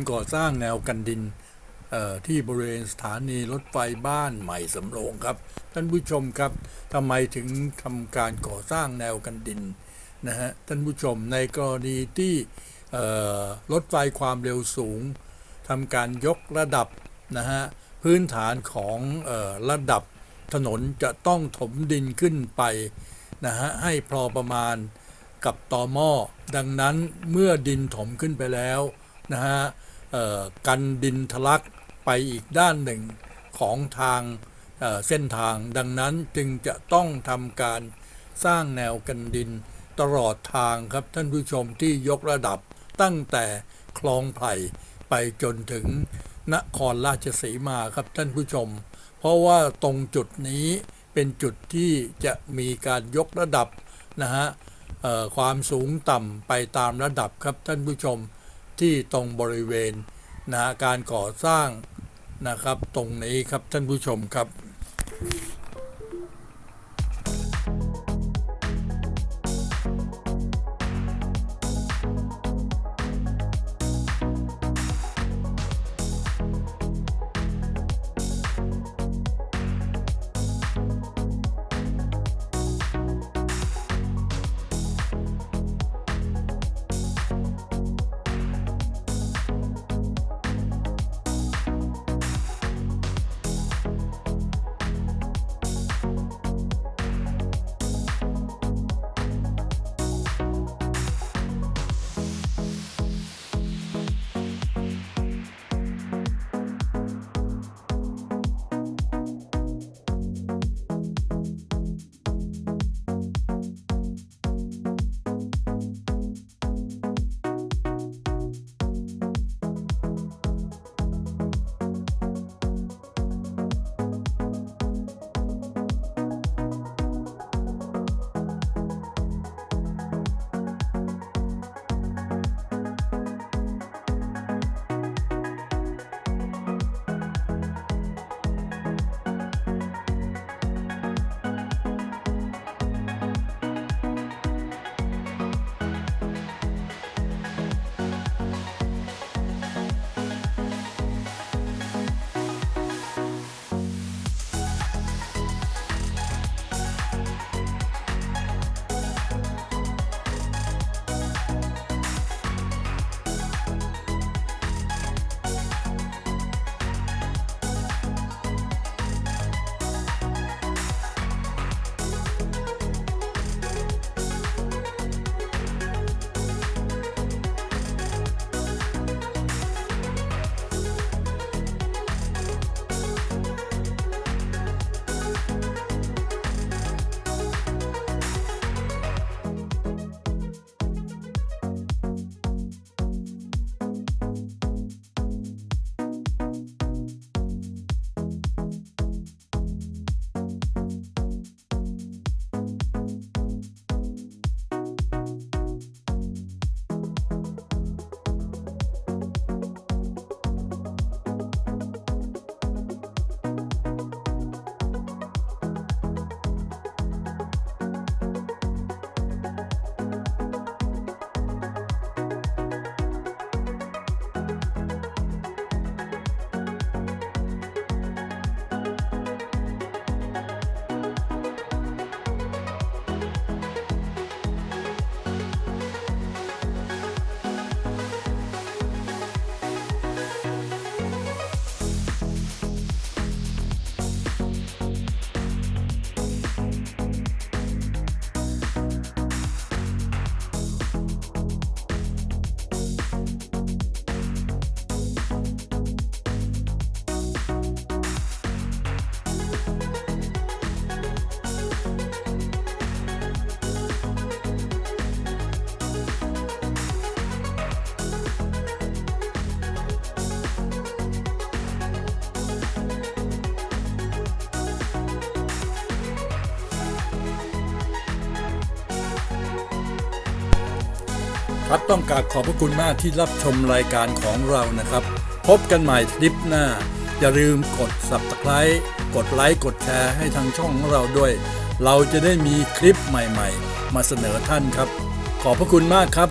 การก่อสร้างแนวกันดินที่บริเวณสถานีรถไฟบ้านใหม่สำโรงครับ ท่านผู้ชมครับทำไมถึงทำการก่อสร้างแนวกันดินนะฮะท่านผู้ชมในกรณีที่รถไฟความเร็วสูงทำการยกระดับนะฮะพื้นฐานของออระดับถนนจะต้องถมดินขึ้นไปนะฮะให้พอประมาณกับต่อหม้อดังนั้นเมื่อดินถมขึ้นไปแล้วนะฮะ กันดินทะลักไปอีกด้านหนึ่งของทางเเส้นทางดังนั้นจึงจะต้องทำการสร้างแนวกันดินตลอดทางครับท่านผู้ชมที่ยกระดับตั้งแต่คลองไผ่ไปจนถึงนครราชสีมาครับท่านผู้ชม เพราะว่าตรงจุดนี้เป็นจุดที่จะมีการยกระดับนะฮะความสูงต่ำไปตามระดับครับท่านผู้ชม ที่ตรงบริเวณนะการก่อสร้างนะครับตรงนี้ครับท่านผู้ชมครับ ครับต้องกราบขอบพระคุณมากที่รับชมรายการของเรานะครับ พบกันใหม่คลิปหน้า อย่าลืมกด subscribe กดไลค์กดแชร์ให้ทางช่องของเราด้วย เราจะได้มีคลิปใหม่ๆ มาเสนอท่านครับ ขอบพระคุณมากครับ